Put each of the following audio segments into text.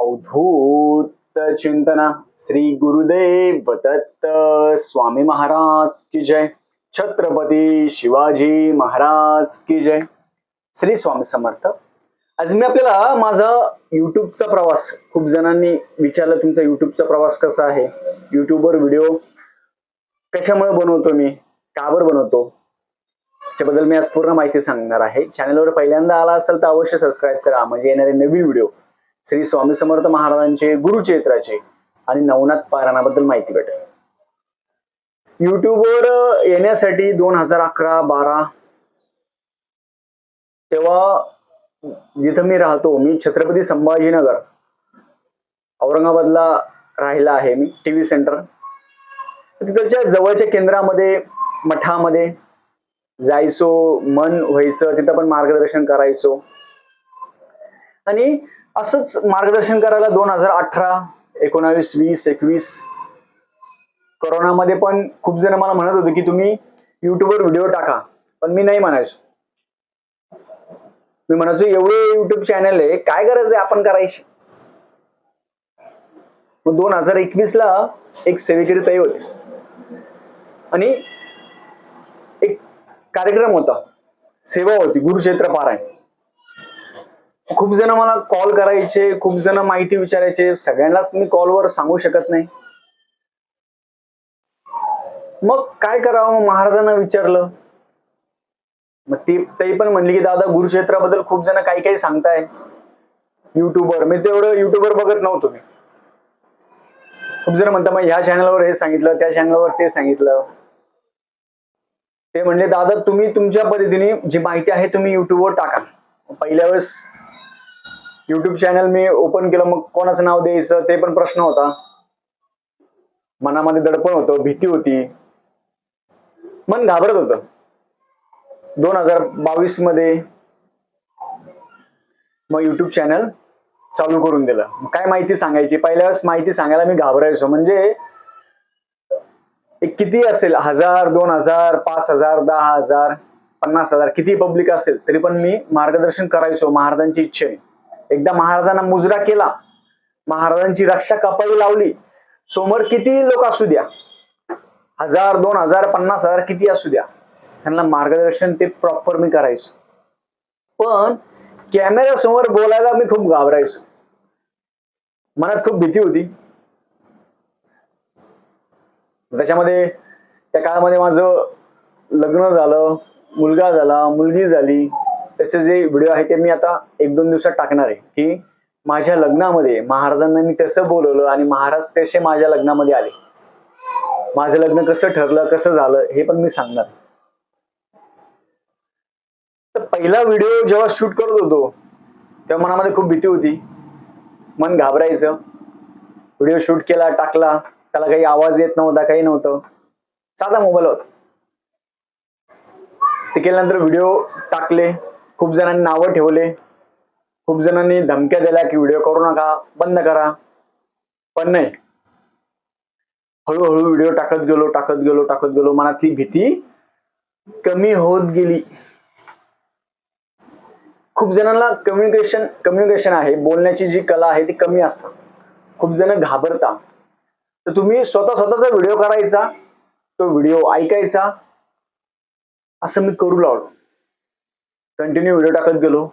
अवधूत चिंतना श्री गुरुदेव दत्त स्वामी महाराज की जय. छत्रपती शिवाजी महाराज की जय. श्री स्वामी समर्थ. आज मी आपल्याला माझा युट्यूबचा प्रवास खूप जणांनी विचारलं तुमचा युट्यूबचा प्रवास कसा आहे? युट्यूबवर व्हिडिओ कशामुळे बनवतो मी? का बनवतो? त्याच्याबद्दल मी आज पूर्ण माहिती सांगणार आहे. चॅनलवर पहिल्यांदा आला असेल तर अवश्य सबस्क्राईब करा. म्हणजे येणारे नवीन व्हिडिओ श्री स्वामी समर्थ महाराजांचे गुरुचरित्राचे आणि नवनाथ पारायणाबद्दल माहिती भेटेल. युट्यूबवर येण्यासाठी दोन हजार अकरा बारा. तेव्हा जिथं मी राहतो मी छत्रपती संभाजीनगर औरंगाबादला राहिला आहे मी टीव्ही सेंटर तिथलच्या जवळच्या केंद्रामध्ये मठामध्ये जायचो मन व्हायचं तिथं पण मार्गदर्शन करायचो. आणि असंच मार्गदर्शन करायला दोन हजार अठरा एकोणावीस वीस एकवीस. करोनामध्ये पण खूप जण मला म्हणत होते की तुम्ही युट्यूबवर व्हिडिओ टाका पण मी नाही म्हणायचो. मी म्हणायचो एवढे युट्यूब चॅनल आहे काय गरज आहे आपण करायची? मग दोन हजार एकवीस ला एक सेवेकरी तय होते. आणि एक कार्यक्रम होता. सेवा होती गुरुक्षेत्र पारायण. खूप जण मला कॉल करायचे खूप जण माहिती विचारायचे. सगळ्यांनाच मी कॉलवर सांगू शकत नाही. मग काय करावं? महाराजांना विचारलं. मग ती ते पण म्हणली की दादा गुरुक्षेत्राबद्दल खूप जण काही काही सांगताय. युट्यूबवर मी तेवढं युट्यूबवर बघत नव्हतो मी. खूप जण म्हणता मग ह्या चॅनलवर हे सांगितलं त्या चॅनलवर ते सांगितलं. ते म्हणले दादा तुम्ही तुमच्या पद्धतीने जी माहिती आहे तुम्ही युट्यूबवर टाका. पहिल्या वेळेस युट्यूब चॅनल मी ओपन केलं मग कोणाचं नाव द्यायचं ते पण प्रश्न होता. मनामध्ये दडपण होतं भीती होती. मन घाबरत होतं. दोन हजार बावीसमध्ये मग युट्यूब चॅनल चालू करून दिलं. काय माहिती सांगायची? पहिल्या वेळेस माहिती सांगायला मी घाबरायचो. म्हणजे एक किती असेल? हजार दोन हजार पाच हजार दहा हजार पन्नास हजार किती पब्लिक असेल तरी पण मी मार्गदर्शन करायचो महाराजांची इच्छेने. एकदा महाराजांना मुजरा केला. महाराजांची रक्षा कपाळी लावली. समोर किती लोक असू द्या? हजार दोन हजार पन्नास हजार किती असू द्या? त्यांना मार्गदर्शन ते प्रॉपर मी करायचो. पण कॅमेरा समोर बोलायला मी खूप घाबरायचो. मनात खूप भीती होती. त्याच्यामध्ये त्या काळामध्ये माझं लग्न झालं मुलगा झाला मुलगी झाली. त्याचे जे व्हिडिओ आहे ते मी आता एक दोन दिवसात टाकणार आहे. की माझ्या लग्नामध्ये महाराजांना मी कसं बोलवलं आणि महाराज कसे माझ्या लग्नामध्ये आले? माझं लग्न कसं ठरलं कसं झालं हे पण मी सांगणार. तर पहिला व्हिडिओ जेव्हा शूट करत होतो तेव्हा मनामध्ये खूप भीती होती. मन घाबरायचं. व्हिडिओ शूट केला टाकला. त्याला काही आवाज येत नव्हता काही नव्हतं. साधा मोबाईल होता. ते केल्यानंतर व्हिडिओ टाकले. खूप जणांनी नावं ठेवले. खूप जणांनी धमक्या दिल्या की व्हिडिओ करू नका बंद करा. पण नाही. हळूहळू व्हिडिओ टाकत गेलो टाकत गेलो टाकत गेलो. मनातली भीती कमी होत गेली. खूप जणांना कम्युनिकेशन कम्युनिकेशन आहे. बोलण्याची जी कला आहे ती कमी असतात. खूप जण घाबरता तर तुम्ही स्वतः स्वतःचा व्हिडिओ करायचा तो व्हिडिओ ऐकायचा. असं मी करू लागलो. कंटिन्यू व्हिडिओ टाकत गेलो.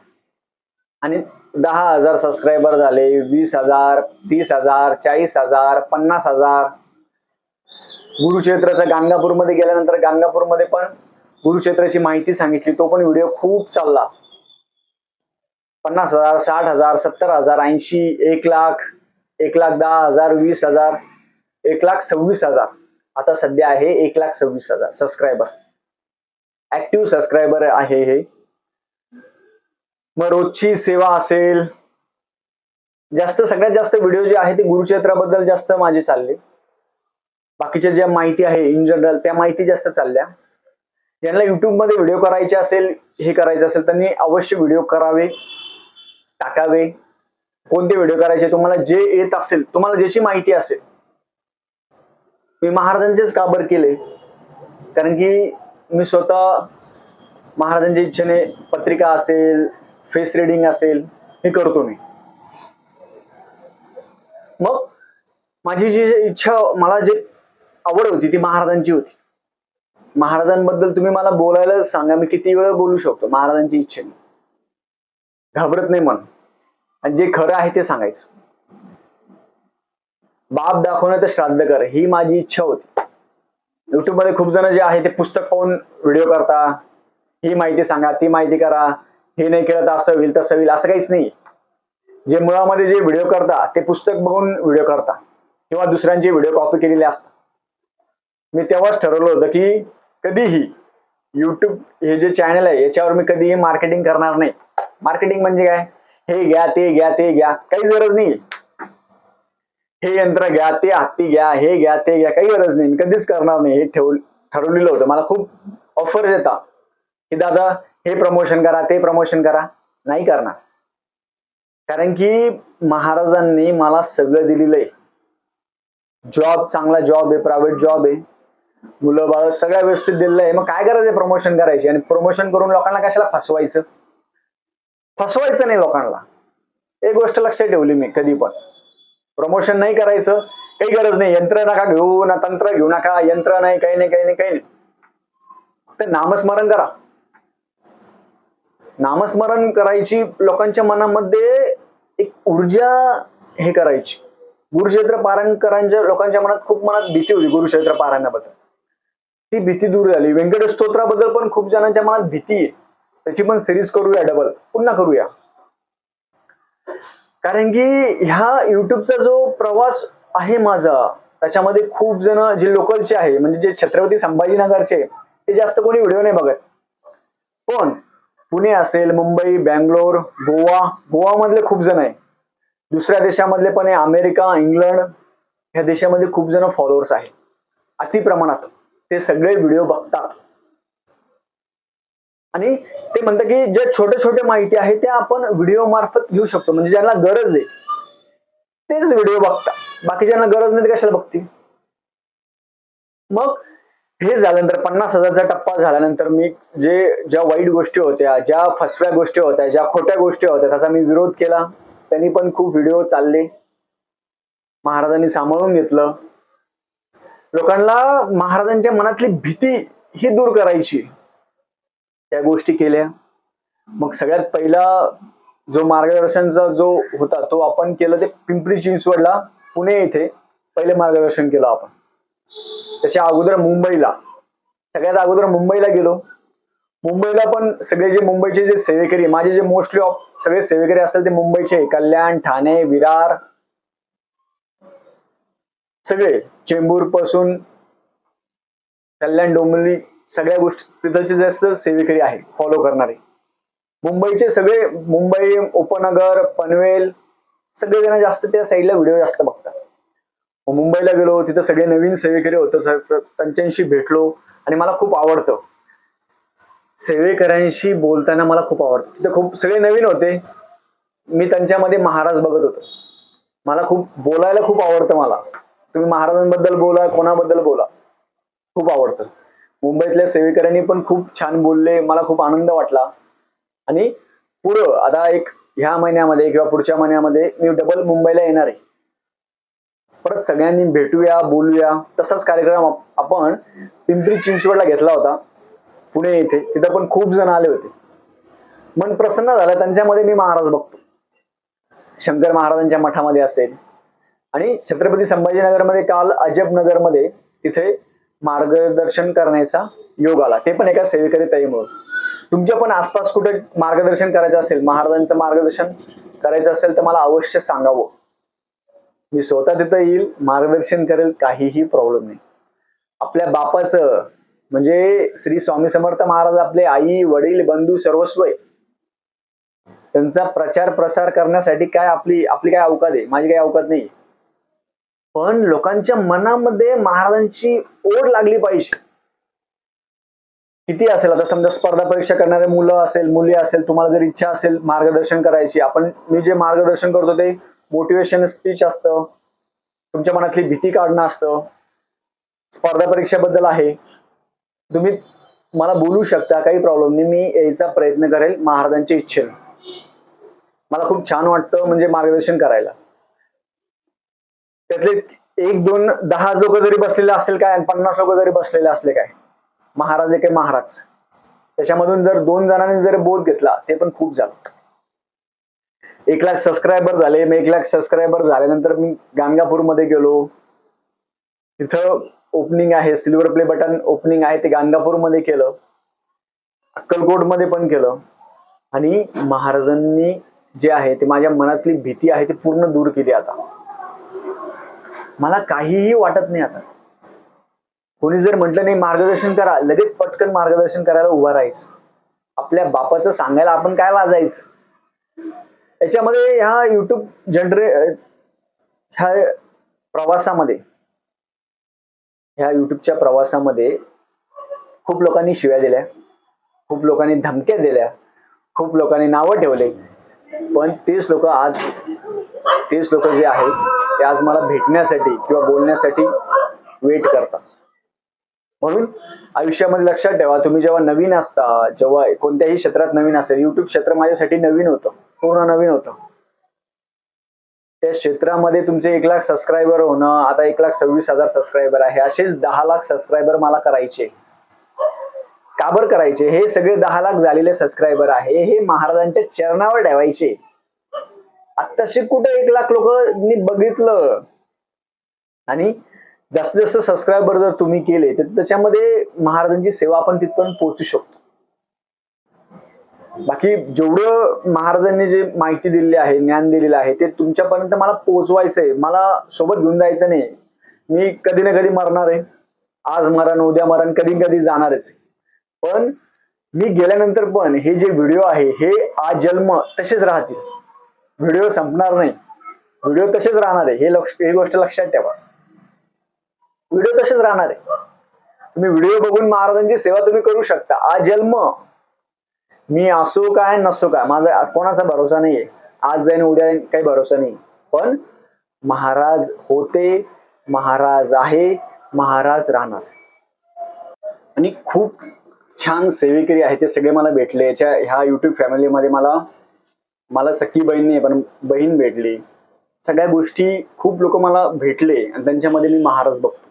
आणि दहा हजार सबस्क्रायबर झाले वीस हजार तीस हजार चाळीस हजार पन्नास हजार. गुरुक्षेत्राचा गाणगापूरमध्ये गेल्यानंतर गाणगापूरमध्ये पण गुरुक्षेत्राची माहिती सांगितली. तो पण व्हिडिओ खूप चालला. पन्नास हजार साठ हजार सत्तर हजार ऐंशी एक लाख एक लाख दहा हजार वीस हजार एक लाख सव्वीस हजार. आता सध्या आहे एक लाख सव्वीस हजार सबस्क्रायबर ऍक्टिव्ह सबस्क्रायबर आहे हे. मग रोजची सेवा असेल. जास्त सगळ्यात जास्त व्हिडिओ जे आहे ते गुरुक्षेत्राबद्दल जास्त माझे चालले. बाकीच्या ज्या माहिती आहे इन जनरल त्या माहिती जास्त चालल्या. ज्यांना युट्यूबमध्ये व्हिडिओ करायचे असेल हे करायचं असेल त्यांनी अवश्य व्हिडिओ करावे टाकावे. कोणते व्हिडिओ करायचे तुम्हाला जे येत असेल तुम्हाला ज्याची माहिती असेल. मी महाराजांचेच काबर केले. कारण की मी स्वतः महाराजांच्या इच्छेने पत्रिका असेल फेस रिडिंग असेल हे करतो मी. मग माझी जी इच्छा मला जे आवड होती ती महाराजांची होती. महाराजांबद्दल तुम्ही मला बोलायला सांगा मी किती वेळ बोलू शकतो महाराजांची इच्छा घाबरत नाही मन आणि जे खरं आहे ते सांगायचं. बाप दाखवणं तर श्राद्ध कर ही माझी इच्छा होती. युट्यूबमध्ये खूप जण जे आहे ते पुस्तक पाहून व्हिडिओ करता. ही माहिती सांगा ती माहिती करा. हे नाही केलं तर असं होईल तसं होईल असं काहीच नाही जे मुळामध्ये जे व्हिडिओ करता ते पुस्तक बघून व्हिडिओ करता किंवा दुसऱ्यांचे व्हिडिओ कॉपी केलेले असतात. मी तेव्हाच ठरवलं होतं की कधीही युट्यूब हे जे चॅनल आहे याच्यावर मी कधीही मार्केटिंग करणार नाही. मार्केटिंग म्हणजे काय? हे घ्या ते घ्या ते घ्या काहीच गरज नाही हे यंत्र घ्या ते हत्ती घ्या हे घ्या ते घ्या काही गरज नाही. मी कधीच करणार नाही हे ठेव ठरवलेलं होतं. मला खूप ऑफर्स येतात. की दादा हे प्रमोशन करा ते प्रमोशन करा. नाही करणार. कारण की महाराजांनी मला सगळं दिलेलं आहे जॉब चांगला जॉब आहे प्रायव्हेट जॉब आहे. मुलं बाळ सगळ्या व्यवस्थित दिलेलं आहे मग काय करायचं प्रमोशन करायची? आणि प्रमोशन करून लोकांना कशाला फसवायचं? फसवायचं नाही लोकांना. एक गोष्ट लक्षात ठेवली मी कधी पण. प्रमोशन नाही करायचं. काही गरज नाही. यंत्र नका घेऊ ना तंत्र घेऊ नका. यंत्र नाही काही नाही काही नाही काही नाही. फक्त नामस्मरण करा. नामस्मरण करायची लोकांच्या मनामध्ये एक ऊर्जा हे करायची. गुरुक्षेत्र पारायणकरांच्या लोकांच्या मनात खूप मनात भीती होती गुरुक्षेत्र पारायणाबद्दल. ती भीती दूर झाली. व्यंकट स्तोत्राबद्दल पण खूप जणांच्या मनात भीती आहे. त्याची पण सिरीज करूया डबल पुन्हा करूया. कारण की ह्या युट्यूबचा जो प्रवास आहे माझा त्याच्यामध्ये खूप जण जे लोकलचे आहे म्हणजे जे छत्रपती संभाजीनगरचे ते जास्त कोणी व्हिडिओ नाही बघत. पण पुणे असेल मुंबई बँगलोर गोवा गोवा मधले खूप जण आहे. दुसऱ्या देशामधले पण आहे अमेरिका इंग्लंड ह्या देशामध्ये खूप जण फॉलोअर्स आहेत. अति प्रमाणात. ते सगळे व्हिडिओ बघतात. आणि ते म्हणतात की जे छोटे छोटे माहिती आहे त्या आपण व्हिडिओ मार्फत घेऊ शकतो. म्हणजे ज्यांना गरज आहे तेच व्हिडिओ बघतात. बाकी ज्यांना गरज नाही ते कशाला बघतील? मग हे झाल्यानंतर पन्नास हजारचा टप्पा झाल्यानंतर मी जे ज्या वाईट गोष्टी होत्या ज्या फसव्या गोष्टी होत्या ज्या खोट्या गोष्टी होत्या त्याचा मी विरोध केला. त्यांनी पण खूप व्हिडिओ चालले. महाराजांनी सांभाळून घेतलं. लोकांना महाराजांच्या मनातली भीती ही दूर करायची. त्या गोष्टी केल्या. मग सगळ्यात पहिला जो मार्गदर्शनचा जो होता तो आपण केलं ते पिंपरी चिंचवडला पुणे येथे. पहिले मार्गदर्शन केलं आपण. त्याच्या अगोदर मुंबईला. सगळ्यात अगोदर मुंबईला गेलो. मुंबईला पण सगळे जे मुंबईचे जे सेवेकरी माझे जे मोस्टली ऑफ सगळे सेवेकरी असेल ते मुंबईचे. कल्याण ठाणे विरार. सगळे. चेंबूरपासून कल्याण डोंबिवली सगळ्या गोष्टी तिथलचे जास्त सेवेकरी आहेत फॉलो करणारे. मुंबईचे सगळे मुंबई उपनगर पनवेल सगळेजण जास्त त्या साईडला व्हिडिओ जास्त बघतात. मुंबईला गेलो तिथं सगळे नवीन सेवेकरी होतो त्यांच्याशी भेटलो आणि मला खूप आवडतं. सेवेकऱ्यांशी बोलताना मला खूप आवडतं. तिथं खूप सगळे नवीन होते. मी त्यांच्यामध्ये महाराज बघत होतो. मला खूप बोलायला खूप आवडतं मला. तुम्ही महाराजांबद्दल बोला कोणाबद्दल बोला. खूप आवडतं. मुंबईतल्या सेवेकऱ्यांनी पण खूप छान बोलले मला खूप आनंद वाटला. आणि पुढं आता एक ह्या महिन्यामध्ये किंवा पुढच्या महिन्यामध्ये मी डबल मुंबईला येणार आहे. परत सगळ्यांनी भेटूया बोलूया. तसाच कार्यक्रम आपण पिंपरी चिंचवडला घेतला होता पुणे येथे तिथं पण खूप जण आले होते. मन प्रसन्न झालं. त्यांच्यामध्ये मी महाराज बघतो. शंकर महाराजांच्या मठामध्ये असेल. आणि छत्रपती संभाजीनगरमध्ये काल अजबनगरमध्ये तिथे मार्गदर्शन करण्याचा योग आला. ते पण एका सेवेकरी ताईमुळे. तुमच्या पण आसपास कुठे मार्गदर्शन करायचं असेल महाराजांचं मार्गदर्शन करायचं असेल तर मला अवश्य सांगावं. मी स्वतः तिथं येईल मार्गदर्शन करेल काहीही प्रॉब्लेम नाही. आपल्या बापाचं म्हणजे श्री स्वामी समर्थ महाराज आपले आई वडील बंधू सर्वस्व आहे. त्यांचा प्रचार प्रसार करण्यासाठी काय आपली आपली काय अवकात आहे? माझी काही अवकात नाही. पण लोकांच्या मनामध्ये महाराजांची ओढ लागली पाहिजे. किती असेल आता? समजा स्पर्धा परीक्षा करणारे मुलं असेल मुली असेल तुम्हाला जर इच्छा असेल मार्गदर्शन करायची आपण मी जे मार्गदर्शन करतो ते मोटिवेशन स्पीच असतं. तुमच्या मनातली भीती काढणं असतं. स्पर्धा परीक्षेबद्दल आहे. तुम्ही मला बोलू शकता काही प्रॉब्लेम नाही. मी यायचा प्रयत्न करेल महाराजांच्या इच्छेनं. मला खूप छान वाटतं म्हणजे मार्गदर्शन करायला. त्यातले एक दोन दहा लोक जरी बसलेले असतील काय आणि पन्नास लोक जरी बसलेले असले काय महाराज आहे महाराज. त्याच्यामधून जर दोन जणांनी जर बोध घेतला ते पण खूप झालं. एक लाख सबस्क्रायबर झाले मग एक लाख सबस्क्रायबर झाल्यानंतर मी गाणगापूरमध्ये गेलो. तिथं ओपनिंग आहे सिल्वर प्ले बटन ओपनिंग आहे ते गाणगापूरमध्ये केलं. अक्कलकोटमध्ये पण केलं. आणि महाराजांनी जे आहे ते माझ्या मनातली भीती आहे ती पूर्ण दूर केली आता. मला काहीही वाटत नाही आता. कोणी जर म्हटलं नाही मार्गदर्शन करा लगेच पटकन मार्गदर्शन करायला उभा राहायचं. आपल्या बापाचं सांगायला आपण काय लाजायचं? याच्यामध्ये ह्या युट्यूब जनरे ह्या प्रवासामध्ये ह्या युट्यूबच्या प्रवासामध्ये खूप लोकांनी शिव्या दिल्या खूप लोकांनी धमक्या दिल्या खूप लोकांनी नावं ठेवले. पण तेच लोक आज तेच लोक जे आहेत ते आज मला भेटण्यासाठी किंवा बोलण्यासाठी वेट करतात. म्हणून आयुष्यामध्ये लक्षात ठेवा तुम्ही जेव्हा नवीन असता जेव्हा कोणत्याही क्षेत्रात नवीन असेल युट्यूब क्षेत्र माझ्यासाठी नवीन होतं. पूर्ण नवीन होतं. त्या क्षेत्रामध्ये तुमचे एक लाख सबस्क्रायबर होणं आता एक लाख सव्वीस हजार सबस्क्रायबर आहे. असेच दहा लाख सबस्क्रायबर मला करायचे. काबर करायचे? हे सगळे दहा लाख झालेले सबस्क्रायबर आहे. हे महाराजांच्या चरणावर ठेवायचे. आत्ताशी कुठे एक लाख लोकांनी बघितलं? आणि जास्तीत जास्त सबस्क्रायबर जर तुम्ही केले तर त्याच्यामध्ये महाराजांची सेवा आपण तिथपर्यंत पोहोचू शकतो. बाकी जेवढं महाराजांनी जे माहिती दिलेली आहे ज्ञान दिलेलं आहे ते तुमच्यापर्यंत मला पोहोचवायचंय. मला सोबत घेऊन जायचं नाही मी कधी ना कधी मरणार आहे. आज मरण उद्या मरण कधी कधी जाणारच आहे. पण मी गेल्यानंतर पण हे जे व्हिडिओ आहे हे आज जन्म तसेच राहतील. व्हिडिओ संपणार नाही. व्हिडिओ तसेच राहणार आहे. हे लक्ष ही गोष्ट लक्षात ठेवा. व्हिडिओ तसेच राहणार आहे. तुम्ही व्हिडिओ बघून महाराजांची सेवा तुम्ही करू शकता. आज जन्म मी असो काय नसू काय माझा कोणाचा भरोसा नाहीये. आज जाईन उद्या जाईन काही भरोसा नाही पण महाराज होते महाराज आहे महाराज राहणार. आणि खूप छान सेवेकरी आहे ते सगळे मला भेटले. याच्या ह्या युट्यूब फॅमिलीमध्ये मला मला सखी बहीण नाही पण बहीण भेटली. सगळ्या गोष्टी खूप लोक मला भेटले आणि त्यांच्यामध्ये मी महाराज बघतो.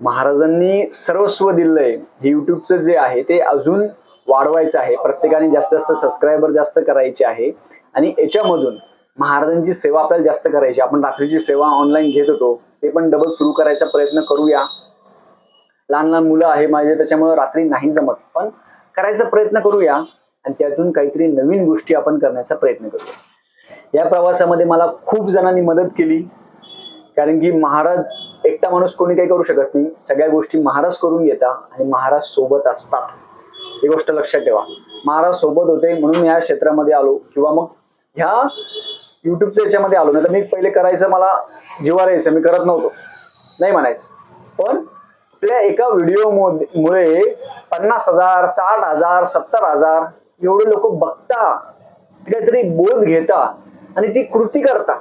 महाराजांनी सर्वस्व दिलंय. हे युट्यूबचं जे आहे ते अजून वाढवायचं आहे. प्रत्येकाने जास्त जास्त सबस्क्रायबर जास्त करायचे आहे. आणि याच्यामधून महाराजांची सेवा आपल्याला जास्त करायची आपण रात्रीची सेवा ऑनलाईन घेत होतो. ते पण डबल सुरू करायचा प्रयत्न करूया. लहान लहान मुलं आहे माझे त्याच्यामुळे रात्री नाही जमत. पण करायचा प्रयत्न करूया. आणि त्यातून काहीतरी नवीन गोष्टी आपण करण्याचा प्रयत्न करूया. या प्रवासामध्ये मला खूप जणांनी मदत केली. कारण की महाराज एकटा माणूस कोणी काही करू शकत नाही. सगळ्या गोष्टी महाराज करून येता आणि महाराज सोबत असतात. ही गोष्ट लक्षात ठेवा. महाराज सोबत होते म्हणून या क्षेत्रामध्ये आलो किंवा मग ह्या युट्यूबच्या याच्यामध्ये आलो. नाही तर मी पहिले करायचं मला जिवार यायचं मी करत नव्हतो. नाही म्हणायचं. पण आपल्या एका व्हिडिओ मुळे पन्नास हजार साठ हजार सत्तर हजार एवढे लोक बघता काहीतरी बोध घेता आणि ती कृती करता.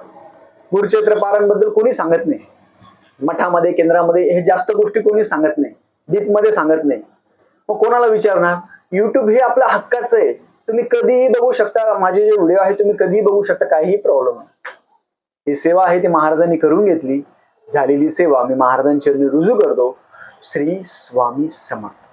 गुरुक्षेत्रपारांबद्दल कोणी सांगत नाही. मठामध्ये केंद्रामध्ये हे जास्त गोष्टी कोणी सांगत नाही. दीपमध्ये सांगत नाही. मग कोणाला विचारणार? युट्यूब हे आपल्या हक्काचं आहे. तुम्ही कधीही बघू शकता माझे जे व्हिडिओ आहे तुम्ही कधीही बघू शकता काहीही प्रॉब्लेम नाही. ही सेवा आहे ती महाराजांनी करून घेतली. झालेली सेवा मी महाराजांच्या रुजू करतो. श्री स्वामी समर्थ.